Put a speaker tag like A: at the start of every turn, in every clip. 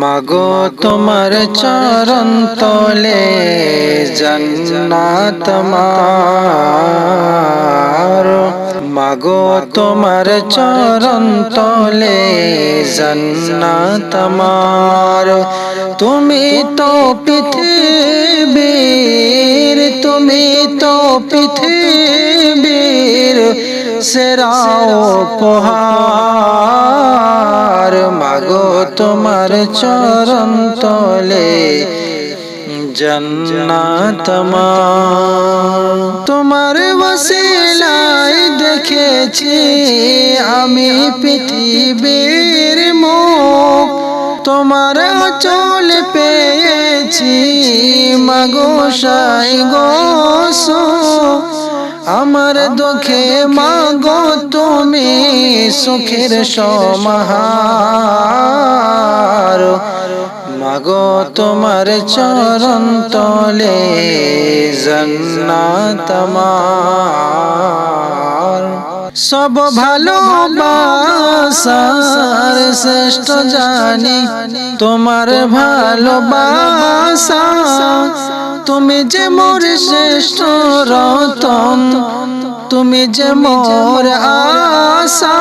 A: মাগো তোমার চরণ তলে জন্নাত মাগো তোমার চরণ তলে জন্নাত তুমি তো পৃথিবীর, তুমি তো পৃথিবীর সেরাও পোহার মাগো তোমার চরণ তলে। জন্নাত তোমার বসিলায় দেখেছি আমি পৃথিবীর মুখ। তোমার চল পেয়েছি মাগো সাই গো আমার দুঃখে মাগো তুমি সুখের সমাহার। মাগো তোমার চরণ তলে জন্নাতমার সব ভালোবাসার শ্রেষ্ঠ জানি। তোমার ভালোবাসা তুমি যে মোর শ্রেষ্ঠ রতন, তুমি যে মোর আশা,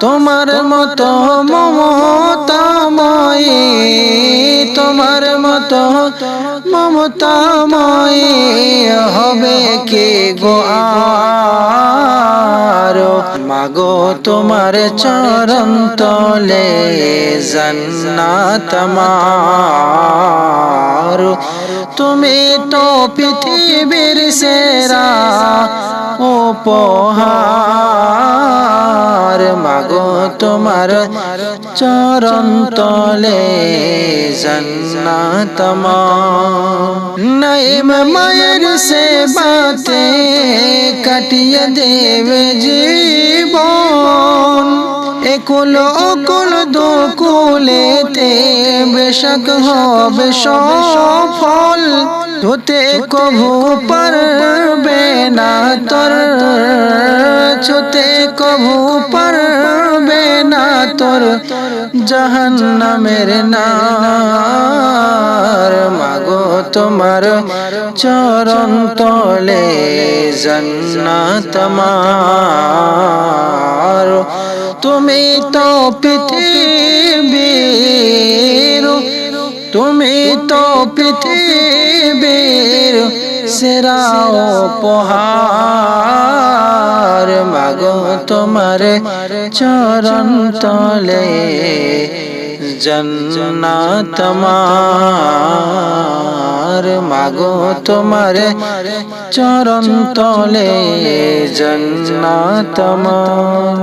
A: তোমার মতো মমতাময়ী, তোমার মতো মমতাময়ী হবে কে গো মাগো তোমার চরণ তলে জন্নাত মার তুমি তো পৃথিবীর সেরা উপহার। মাগো তোমার চরণ তলে জন্নাত নইম মায়ের সে বাতে কাটিয়ে দেবে জীবন। একুল দুকুলেতে বেশক হবে সফল। তোতে কভু পারবে না তোর, ছুতে কভু পারবে না তোর জাহান্নামের নার। মাগো তোমার চরণ তলে জন্নাত মার তুমি তো পৃথিবীর, তুমি তো পৃথিবীর সেরা উপহার। মাগো তোমার চরণ তলে জন্নাত মাগো তোমার চরণ তলে জন্নাত মার।